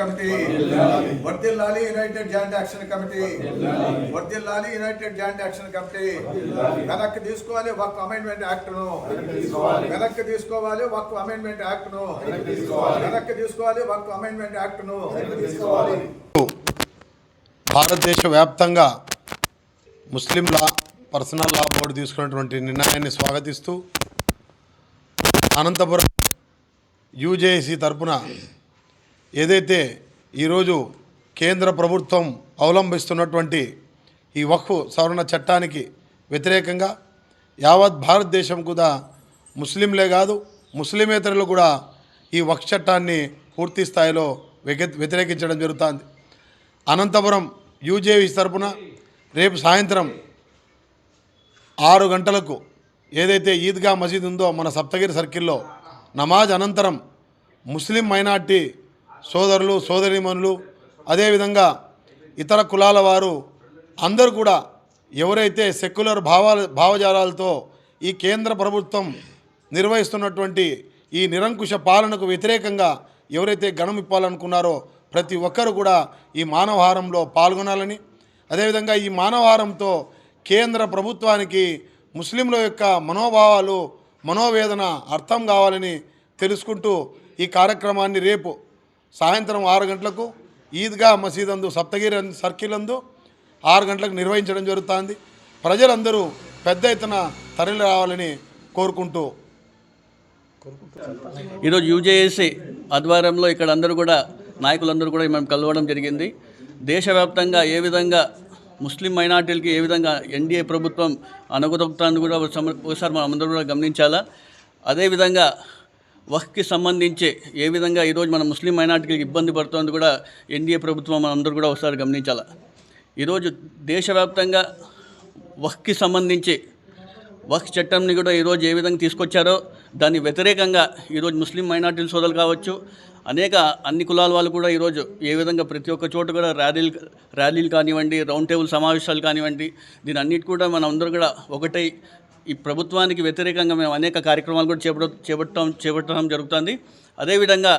Committee. వర్దిల్లాలి united joint action committee. వర్దిల్లాలి united joint action committee. వెనక్కి తీసుకోవాలి వక్ అమెండ్మెంట్ యాక్ట్ను వెనక్కి తీసుకోవాలి వక్ అమెండ్మెంట్ యాక్ట్ను వెనక్కి తీసుకోవాలి వక్ అమెండ్మెంట్ యాక్ట్ను భారతదేశ వ్యాప్తంగా ముస్లిం లా పర్సనల్ లా బోర్డు తీసుకున్నటువంటి నిర్ణయాన్ని స్వాగతిస్తూ అనంతపురం యూజేసి తరపున ఏదైతే ఈరోజు కేంద్ర ప్రభుత్వం అవలంబిస్తున్నటువంటి ఈ వక్ఫ్ సవరణ చట్టానికి వ్యతిరేకంగా యావత్ భారతదేశం కూడా ముస్లింలే కాదు ముస్లిమేతరులు కూడా ఈ వక్ఫ్ చట్టాన్ని పూర్తి స్థాయిలో వ్యతిరేకించడం వ్యతిరేకించడం జరుగుతుంది. అనంతపురం యూజేవి తరపున రేపు సాయంత్రం ఆరు గంటలకు ఏదైతే ఈద్గా మసీద్ ఉందో మన సప్తగిరి సర్కిల్లో నమాజ్ అనంతరం ముస్లిం మైనార్టీ సోదరులు సోదరిమనులు అదేవిధంగా ఇతర కులాల వారు అందరూ కూడా ఎవరైతే సెక్యులర్ భావాల భావజాలాలతో ఈ కేంద్ర ప్రభుత్వం నిర్వహిస్తున్నటువంటి ఈ నిరంకుశ పాలనకు వ్యతిరేకంగా ఎవరైతే గణమిప్పాలనుకున్నారో ప్రతి ఒక్కరు కూడా ఈ మానవహారంలో పాల్గొనాలని అదేవిధంగా ఈ మానవహారంతో కేంద్ర ప్రభుత్వానికి ముస్లింల యొక్క మనోభావాలు మనోవేదన అర్థం కావాలని తెలుసుకుంటూ ఈ కార్యక్రమాన్ని రేపు సాయంత్రం ఆరు గంటలకు ఈద్గా మసీద్ అందు సప్తగిరి సర్కిల్ అందు ఆరు గంటలకు నిర్వహించడం జరుగుతుంది. ప్రజలందరూ పెద్ద ఎత్తున తరలి రావాలని కోరుకుంటూ ఈరోజు యూజేఏసీ ఆధ్వర్యంలో ఇక్కడ అందరూ కూడా నాయకులందరూ కూడా మేము కలవడం జరిగింది. దేశవ్యాప్తంగా ఏ విధంగా ముస్లిం మైనార్టీలకి ఏ విధంగా ఎన్డీఏ ప్రభుత్వం అనుగుదొక్కుతాన్ని కూడా ఒకసారి మనం అందరూ కూడా గమనించాలా. అదేవిధంగా వక్కి సంబంధించి ఏ విధంగా ఈరోజు మన ముస్లిం మైనార్టీకి ఇబ్బంది పడుతోంది కూడా ఎన్డీఏ ప్రభుత్వం మనందరూ అందరూ కూడా ఒకసారి గమనించాల. ఈరోజు దేశవ్యాప్తంగా వక్కి సంబంధించి వక్ చట్టంని కూడా ఈరోజు ఏ విధంగా తీసుకొచ్చారో దాని వ్యతిరేకంగా ఈరోజు ముస్లిం మైనార్టీల సోదరులు కావచ్చు అనేక అన్ని కులాల వాళ్ళు కూడా ఈరోజు ఏ విధంగా ప్రతి ఒక్క చోట కూడా ర్యాలీలు ర్యాలీలు కానివ్వండి రౌండ్ టేబుల్ సమావేశాలు కానివ్వండి దీని అన్నిటి కూడా మనం అందరూ కూడా ఒకటై ఈ ప్రభుత్వానికి వ్యతిరేకంగా మేము అనేక కార్యక్రమాలు కూడా చేపడ చేపట్టడం చేపట్టడం జరుగుతుంది. అదేవిధంగా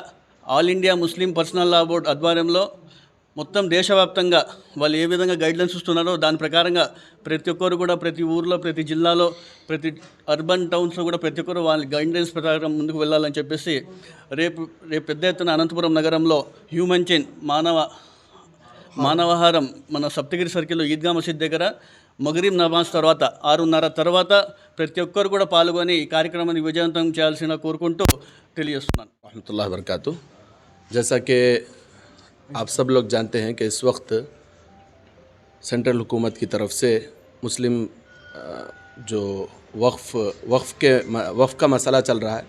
All India Muslim personal law board ఆధ్వర్యంలో మొత్తం దేశవ్యాప్తంగా వాళ్ళు ఏ విధంగా గైడ్లైన్స్ ఇస్తున్నారో దాని ప్రకారంగా ప్రతి ఒక్కరు కూడా ప్రతి ఊర్లో ప్రతి జిల్లాలో ప్రతి అర్బన్ టౌన్స్లో కూడా ప్రతి ఒక్కరు వాళ్ళ గైడ్లైన్స్ ప్రకారం ముందుకు వెళ్ళాలని చెప్పేసి రేపు రేపు పెద్ద ఎత్తున అనంతపురం నగరంలో హ్యూమన్ చైన్ మానవ మానవహారం మన సప్తగిరి సర్కిల్లో ఈద్గా మసీద్ దగ్గర మగరీం నమాజ్ తర్వాత، ఆరున్నర తర్వాత ప్రతి ఒక్కరు కూడా పాల్గొని ఈ కార్యక్రమాన్ని విజయవంతం చేయాల్సిన కోరుకుంటూ తెలియజేస్తున్నాను. رحمۃ اللہ وبرکاتہ جیسا کہ آپ سب لوگ جانتے ہیں کہ اس وقت سینٹرل حکومت کی طرف سے مسلم جو وقف وقف کے وقف کا مسئلہ چل رہا ہے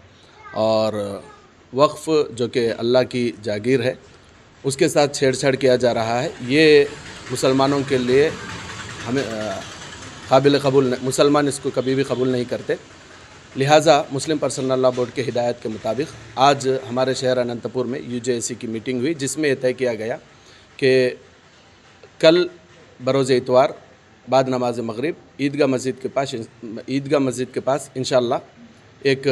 اور وقف جو کہ اللہ کی جاگیر ہے، اس کے ساتھ چھیڑ چھاڑ کیا جا رہا ہے. یہ مسلمانوں کے لیے ہمیں قابل قبول مسلمان اس کو کبھی بھی قبول نہیں کرتے۔ لہٰذا مسلم پرسنل اللہ بورڈ کے ہدایت کے مطابق آج ہمارے شہر اننتپور میں یو جے ایسی سی کی میٹنگ ہوئی، جس میں یہ طے کیا گیا کہ کل بروز اتوار بعد نماز مغرب عیدگاہ مسجد کے پاس، عیدگاہ مسجد کے پاس انشاءاللہ ایک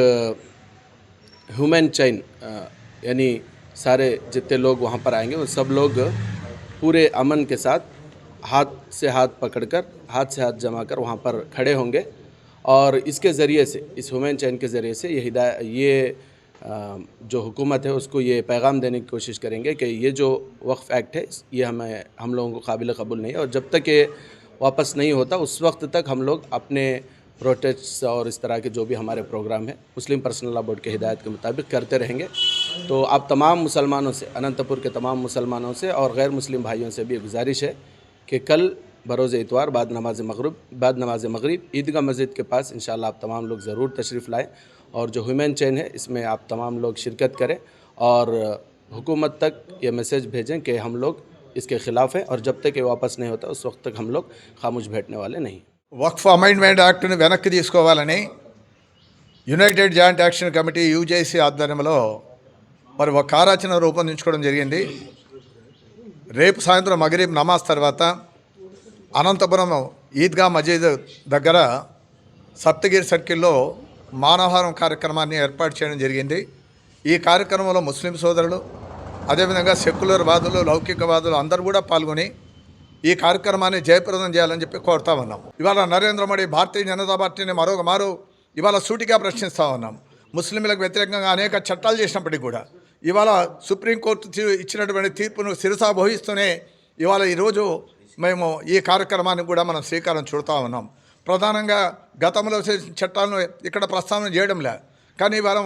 ہیومن چین یعنی سارے جتنے لوگ وہاں پر آئیں گے، وہ سب لوگ پورے امن کے ساتھ ہاتھ سے ہاتھ پکڑ کر، ہاتھ سے ہاتھ جما کر وہاں پر کھڑے ہوں گے۔ اور اس کے ذریعے سے، اس ہومین چین کے ذریعے سے یہ ہدایت، یہ جو حکومت ہے، اس کو یہ پیغام دینے کی کوشش کریں گے کہ یہ جو وقف ایکٹ ہے، یہ ہمیں، ہم لوگوں کو قابل قبول نہیں ہے۔ اور جب تک یہ واپس نہیں ہوتا، اس وقت تک ہم لوگ اپنے پروٹیسٹس اور اس طرح کے جو بھی ہمارے پروگرام ہیں، مسلم پرسنل لا بورڈ کے ہدایت کے مطابق کرتے رہیں گے۔ تو آپ تمام مسلمانوں سے اننتپور کے تمام مسلمانوں سے اور غیر مسلم بھائیوں سے بھی گزارش ہے کہ کل بروز اتوار بعد نماز مغرب، بعد نماز مغرب، عیدگاہ مسجد کے پاس انشاءاللہ آپ تمام لوگ ضرور تشریف لائیں اور جو ہیومن چین ہے، اس میں آپ تمام لوگ شرکت کریں اور حکومت تک یہ میسیج بھیجیں کہ ہم لوگ اس کے خلاف ہیں اور جب تک یہ واپس نہیں ہوتا، اس وقت تک ہم لوگ خاموش بیٹھنے والے نہیں وقف అమైండ్మెంట్ యాక్ట్ను వెనక్కి తీసుకోవాలని యునైటెడ్ سی యాక్షన్ ملو، پر وکار اچھنا روپن انچکڑن جریئن دی రేపు సాయంత్రం మగరీబ్ నమాజ్ తర్వాత అనంతపురం ఈద్గా మజీద్ దగ్గర సప్తగిరి సర్కిల్లో మానవహారం కార్యక్రమాన్ని ఏర్పాటు చేయడం జరిగింది. ఈ కార్యక్రమంలో ముస్లిం సోదరులు అదేవిధంగా సెక్యులర్ వాదులు లౌకికవాదులు అందరూ కూడా పాల్గొని ఈ కార్యక్రమాన్ని జయప్రదం చేయాలని చెప్పి కోరుతా ఉన్నాం. ఇవాళ నరేంద్ర మోడీ భారతీయ జనతా పార్టీని మరొక మారు ఇవాళ సూటిగా ప్రశ్నిస్తూ ఉన్నాం. ముస్లింలకు వ్యతిరేకంగా అనేక చట్టాలు చేసినప్పటికీ కూడా ఇవాళ సుప్రీంకోర్టు ఇచ్చినటువంటి తీర్పును శిరసాభవిస్తూనే ఇవాళ ఈరోజు మేము ఈ కార్యక్రమానికి కూడా మనం శ్రీకారం చుడతా ఉన్నాం. ప్రధానంగా గతంలో చట్టాలను ఇక్కడ ప్రస్తావన చేయడంలే కానీ ఇవాళ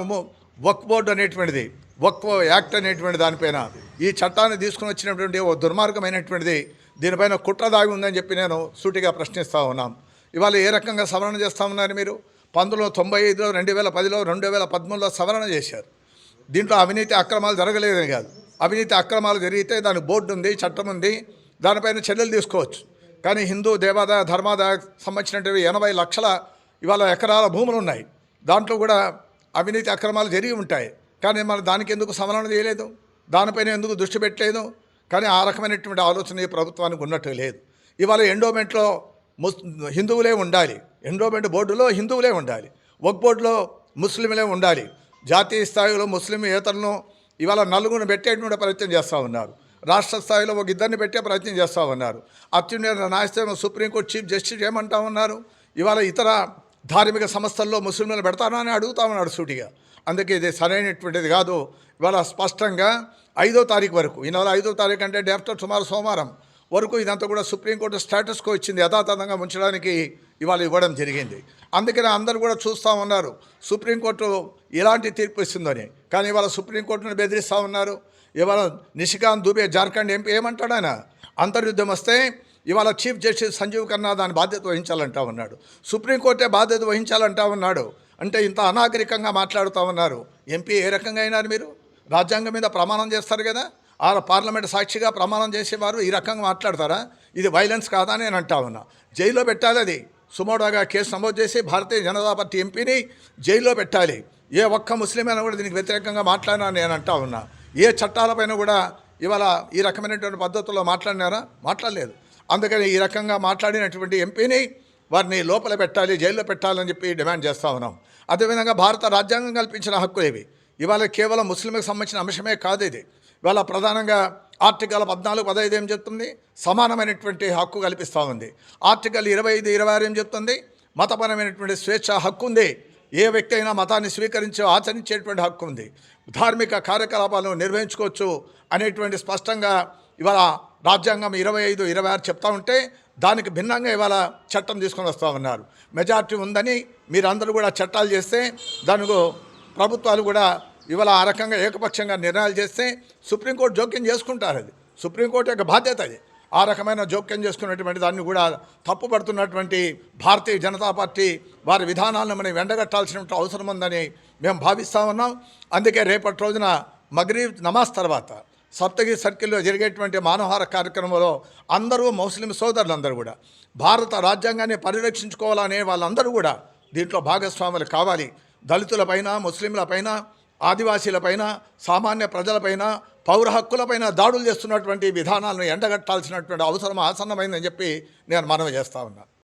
వక్ బోర్డు అనేటువంటిది వక్ యాక్ట్ అనేటువంటి దానిపైన ఈ చట్టాన్ని తీసుకుని వచ్చినటువంటి ఓ దుర్మార్గమైనటువంటిది దీనిపైన కుట్ర దాగి ఉందని చెప్పి నేను సూటిగా ప్రశ్నిస్తూ ఉన్నాం. ఇవాళ ఏ రకంగా సవరణ చేస్తా ఉన్నారు మీరు? పంతొమ్మిది వందల తొంభై ఐదులో రెండు వేల పదిలో రెండు వేల పదమూడులో సవరణ చేశారు. దీంట్లో అవినీతి అక్రమాలు జరగలేదని కాదు. అవినీతి అక్రమాలు జరిగితే దానికి బోర్డు ఉంది చట్టం ఉంది దానిపైన చర్యలు తీసుకోవచ్చు. కానీ హిందూ దేవాదాయ ధర్మాదాయ సంబంధించినటువంటి ఎనభై లక్షల ఇవాళ ఎకరాల భూములు ఉన్నాయి. దాంట్లో కూడా అవినీతి అక్రమాలు జరిగి ఉంటాయి. కానీ మనం దానికి ఎందుకు సమరణ చేయలేదు? దానిపైన ఎందుకు దృష్టి పెట్టలేదు? కానీ ఆ రకమైనటువంటి ఆలోచన ఈ ప్రభుత్వానికి ఉన్నట్టు లేదు. ఇవాళ ఎండోమెంట్లో ముస్ హిందువులే ఉండాలి. ఎండోమెంట్ బోర్డులో హిందువులే ఉండాలి. ఒక బోర్డులో ముస్లింలే ఉండాలి. జాతీయ స్థాయిలో ముస్లిం ఏతలను ఇవాళ నలుగురిని పెట్టేటువంటి ప్రయత్నం చేస్తూ ఉన్నారు. రాష్ట్ర స్థాయిలో ఒక ఇద్దరిని పెట్టే ప్రయత్నం చేస్తూ ఉన్నారు. అత్యున్నత న్యాయస్థానం సుప్రీంకోర్టు చీఫ్ జస్టిస్ ఏమంటా ఉన్నారు? ఇవాళ ఇతర ధార్మిక సంస్థల్లో ముస్లింలను పెడతానా అని అడుగుతా ఉన్నాడు సూటిగా. అందుకే ఇది సరైనటువంటిది కాదు. ఇవాళ స్పష్టంగా ఐదో తారీఖు వరకు ఈ నెల ఐదో తారీఖు అంటే డే ఆఫ్టర్ సుమారు సోమవారం వరకు ఇదంతా కూడా సుప్రీంకోర్టు స్టేటస్కు ఇచ్చింది యథాతథంగా ఉంచడానికి ఇవాళ ఇవ్వడం జరిగింది. అందుకని అందరూ కూడా చూస్తూ ఉన్నారు. సుప్రీంకోర్టు ఎలాంటి తీర్పు ఇస్తుందని. కానీ ఇవాళ సుప్రీంకోర్టును బెదిరిస్తూ ఉన్నారు. ఇవాళ నిషికాంత్ దుబే జార్ఖండ్ ఎంపీ ఏమంటాడు ఆయన? అంతర్యుద్ధం వస్తే ఇవాళ చీఫ్ జస్టిస్ సంజీవ్ ఖన్నా దాని బాధ్యత వహించాలంటా ఉన్నాడు. సుప్రీంకోర్టే బాధ్యత వహించాలంటా ఉన్నాడు. అంటే ఇంత అనాగరికంగా మాట్లాడుతూ ఉన్నారు. ఎంపీ ఏ రకంగా అయినారు మీరు? రాజ్యాంగం మీద ప్రమాణం చేస్తారు కదా? ఆ పార్లమెంట్ సాక్షిగా ప్రమాణం చేసేవారు ఈ రకంగా మాట్లాడతారా? ఇది వైలెన్స్ కాదా అని నేను అంటా ఉన్నా. జైల్లో పెట్టాలి అది. సుమోడోగా కేసు నమోదు చేసి భారతీయ జనతా పార్టీ ఎంపీని జైల్లో పెట్టాలి. ఏ ఒక్క ముస్లిం అయినా కూడా దీనికి వ్యతిరేకంగా మాట్లాడినా నేను అంటా ఉన్నా. ఏ చట్టాలపైన కూడా ఇవాళ ఈ రకమైనటువంటి పద్ధతుల్లో మాట్లాడినారా? మాట్లాడలేదు. అందుకని ఈ రకంగా మాట్లాడినటువంటి ఎంపీని వారిని లోపల పెట్టాలి జైల్లో పెట్టాలని చెప్పి డిమాండ్ చేస్తూ ఉన్నాం. అదేవిధంగా భారత రాజ్యాంగం కల్పించిన హక్కులు ఇవి. ఇవాళ కేవలం ముస్లింకి సంబంధించిన అంశమే కాదు ఇది. ఇవాళ ప్రధానంగా ఆర్టికల్ పద్నాలుగు పదహైదు ఏం చెప్తుంది? సమానమైనటువంటి హక్కు కల్పిస్తూ ఉంది. ఆర్టికల్ ఇరవై ఐదు ఇరవై ఆరు ఏం చెప్తుంది? మతపరమైనటువంటి స్వేచ్ఛ హక్కు ఉంది. ఏ వ్యక్తి అయినా మతాన్ని స్వీకరించి ఆచరించేటువంటి హక్కు ఉంది. ధార్మిక కార్యకలాపాలను నిర్వహించుకోవచ్చు అనేటువంటి స్పష్టంగా ఇవాళ రాజ్యాంగం ఇరవై ఐదు ఇరవై ఆరు చెప్తా ఉంటే దానికి భిన్నంగా ఇవాళ చట్టం తీసుకొని వస్తూ ఉన్నారు. మెజార్టీ ఉందని మీరందరూ కూడా చట్టాలు చేస్తే దానికి ప్రభుత్వాలు కూడా ఇవాళ ఆ రకంగా ఏకపక్షంగా నిర్ణయాలు చేస్తే సుప్రీంకోర్టు జోక్యం చేసుకుంటారు అది. సుప్రీంకోర్టు యొక్క బాధ్యత అది. ఆ రకమైన జోక్యం చేసుకున్నటువంటి దాన్ని కూడా తప్పుపడుతున్నటువంటి భారతీయ జనతా పార్టీ వారి విధానాలను మనం వెండగట్టాల్సినటువంటి అవసరం ఉందని మేము భావిస్తూ ఉన్నాం. అందుకే రేపటి రోజున మగ్రీబ్ నమాజ్ తర్వాత సప్తగిరి సర్కిల్లో జరిగేటువంటి మానవహార కార్యక్రమంలో అందరూ ముస్లిం సోదరులందరూ కూడా భారత రాజ్యాంగాన్ని పరిరక్షించుకోవాలనే వాళ్ళందరూ కూడా దీంట్లో భాగస్వాములు కావాలి. దళితులపైన ముస్లింలపైన ఆదివాసీలపైన సామాన్య ప్రజలపైన పౌర హక్కులపైన దాడులు చేస్తున్నటువంటి విధానాలను ఎండగట్టాల్సినటువంటి అవసరం ఆసన్నమైందని చెప్పి నేను మనవి చేస్తా ఉన్నా.